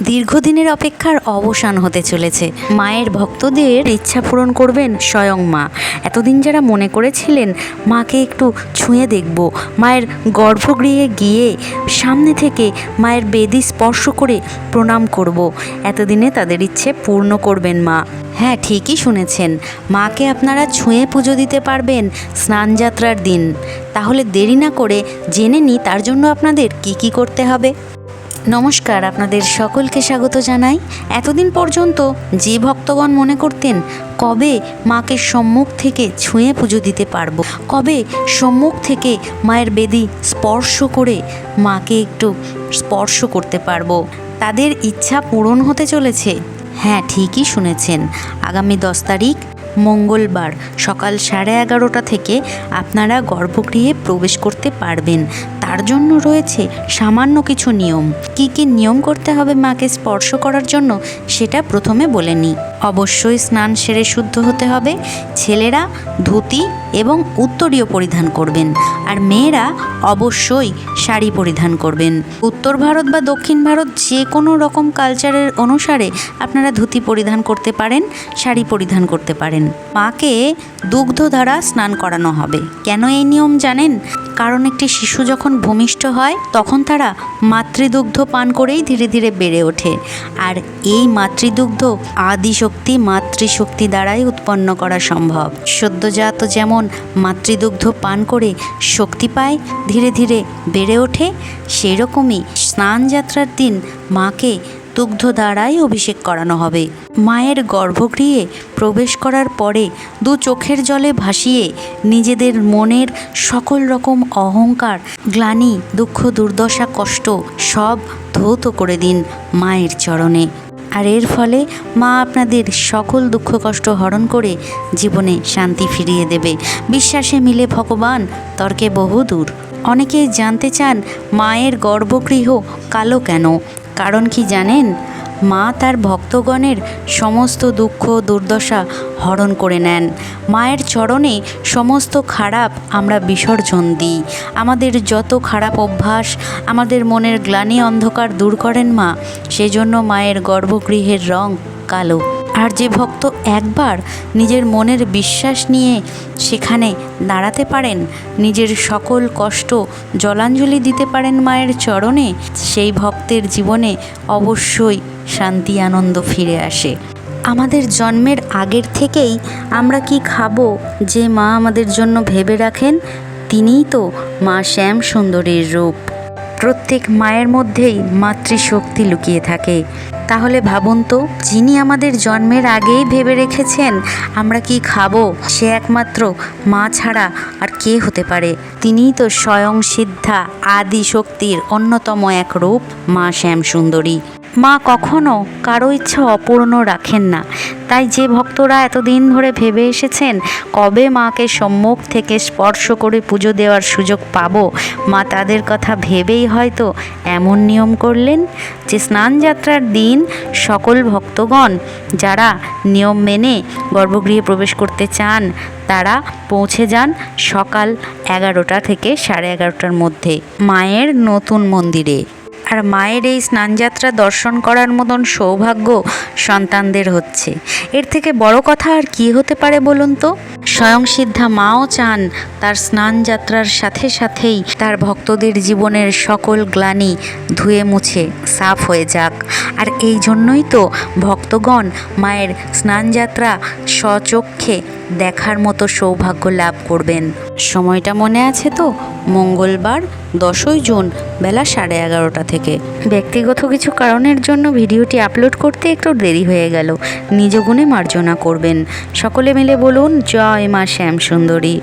দীর্ঘদিনের অপেক্ষার অবসান হতে চলেছে। মায়ের ভক্তদের ইচ্ছা পূরণ করবেন স্বয়ং মা। এতদিন যারা মনে করেছিলেন, মাকে একটু ছুঁয়ে দেখব। মায়ের গর্ভগৃহে গিয়ে সামনে থেকে মায়ের বেদি স্পর্শ করে প্রণাম করব। এতদিনে তাদের ইচ্ছে পূর্ণ করবেন মা। হ্যাঁ ঠিকই শুনেছেন। মাকে আপনারা ছুঁয়ে পুজো দিতে পারবেন স্নানযাত্রার দিন। তাহলে দেরি না করে জেনে নিই তার জন্য আপনাদের কি কি করতে হবে। নমস্কার, আপনাদের সকলকে স্বাগত জানাই। এতদিন পর্যন্ত যে ভক্তগণ মনে করতেন কবে মাকে সম্মুখ থেকে ছুঁয়ে পুজো দিতে পারব, কবে সম্মুখ থেকে মায়ের বেদি স্পর্শ করে মাকে একটু স্পর্শ করতে পারব, তাদের ইচ্ছা পূরণ হতে চলেছে। হ্যাঁ ঠিকই শুনেছেন। আগামী দশ তারিখ মঙ্গলবার সকাল সাড়ে এগারোটা থেকে আপনারা গর্ভগৃহে প্রবেশ করতে পারবেন। তার জন্য রয়েছে সামান্য কিছু নিয়ম। কি কি নিয়ম করতে হবে মাকে স্পর্শ করার জন্য, সেটা প্রথমে বলে নিই। অবশ্যই স্নান সেরে শুদ্ধ হতে হবে। ছেলেরা ধুতি এবং উত্তরীয় পরিধান করবেন আর মেয়েরা অবশ্যই শাড়ি পরিধান করবেন। উত্তর ভারত বা দক্ষিণ ভারত যে কোনো রকম কালচারের অনুসারে আপনারা ধুতি পরিধান করতে পারেন, শাড়ি পরিধান করতে পারেন। মাকে দুগ্ধ দ্বারা স্নান করানো হবে। কেন এই নিয়ম জানেন? কারণ একটি শিশু যখন ভূমিষ্ঠ হয়, তখন তারা মাতৃদুগ্ধ পান করেই ধীরে ধীরে বেড়ে ওঠে। আর এই মাতৃদুগ্ধ আদিশক্তি মাতৃশক্তি দ্বারাই উৎপন্ন করা সম্ভব। সদ্যজাত যেমন মাতৃদুগ্ধ পান করে শক্তি পায়, ধীরে ধীরে বেড়ে ওঠে সেই রকমই স্নানযাত্রার দিন মাকে দুগ্ধ দ্বারাই অভিষেক করানো হবে। মায়ের গর্ভগৃহে প্রবেশ করার পরে দু চোখের জলে ভাসিয়ে নিজেদের মনের সকল রকম অহংকার, গ্লানি, দুঃখ, দুর্দশা, কষ্ট সব ধৌত করে দিন মায়ের চরণে। আর এর ফলে মা আপনাদের সকল দুঃখ কষ্ট হরণ করে জীবনে শান্তি ফিরিয়ে দেবে। বিশ্বাসে মিলে ভগবান তর্কে বহুদূর। অনেকেই জানতে চান, মায়ের গর্ভগৃহ কালো কেন? কারণ কি জানেন? মা তার ভক্তগণের সমস্ত দুঃখ, দুর্দশা হরণ করে নেন। মায়ের চরণে সমস্ত খারাপ আমরা বিসর্জন দিই। আমাদের যত খারাপ অভ্যাস, আমাদের মনের গ্লানি অন্ধকার দূর করেন মা, সেজন্য মায়ের গর্ভগৃহের রং কালো। আর যে ভক্ত একবার নিজের মনের বিশ্বাস নিয়ে সেখানে দাঁড়াতে পারেন, নিজের সকল কষ্ট জলাঞ্জলি দিতে পারেন মায়ের চরণে, সেই ভক্তের জীবনে অবশ্যই শান্তি, আনন্দ ফিরে আসে। আমাদের জন্মের আগের থেকেই আমরা কি খাব যে মা আমাদের জন্য ভেবে রাখেন, তিনিই তো মা শ্যাম সুন্দরীর রূপ। প্রত্যেক মায়ের মধ্যেই মাতৃশক্তি লুকিয়ে থাকে। তাহলে ভাবুন তো, যিনি আমাদের জন্মের আগেই ভেবে রেখেছেন আমরা কি খাব, সে একমাত্র মা ছাড়া আর কে হতে পারে। তিনিই তো স্বয়ং সিদ্ধা আদি শক্তির অন্যতম এক রূপ, মা শ্যাম সুন্দরী মা কখনো কারও ইচ্ছা অপূর্ণ রাখেন না। তাই যে ভক্তরা এতদিন ধরে ভেবে এসেছেন, কবে মাকে সম্মুখ থেকে স্পর্শ করে পুজো দেওয়ার সুযোগ পাবো, মা তাদের কথা ভেবেই হয়তো এমন নিয়ম করলেন যে স্নানযাত্রার দিন সকল ভক্তগণ যারা নিয়ম মেনে গর্ভগৃহে প্রবেশ করতে চান, তারা পৌঁছে যান সকাল এগারোটা থেকে সাড়ে এগারোটার মধ্যে, মায়ের নতুন মন্দিরে। আর মায়ের এই স্নানযাত্রা দর্শন করার মতন সৌভাগ্য সন্তানদের হচ্ছে। এর থেকে বড় কথা আর কি হতে পারে বলুন তো? স্বয়ং সিদ্ধা মাও চান তার স্নানযাত্রার সাথে সাথেই তার ভক্তদের জীবনের সকল গ্লানি ধুয়ে মুছে সাফ হয়ে যাক। আর এই জন্যই তো ভক্তগণ মায়ের স্নানযাত্রা স্বচক্ষে দেখার মতো সৌভাগ্য লাভ করবেন। সময়টা মনে আছে তো? মঙ্গলবার দশই জুন বেলা সাড়ে এগারোটা থেকে। ব্যক্তিগত কিছু কারণের জন্য ভিডিওটি আপলোড করতে একটু দেরি হয়ে গেল। নিজ গুণে মার্জনা করবেন। সকলে মিলে বলুন, জয় মা শ্যাম সুন্দরী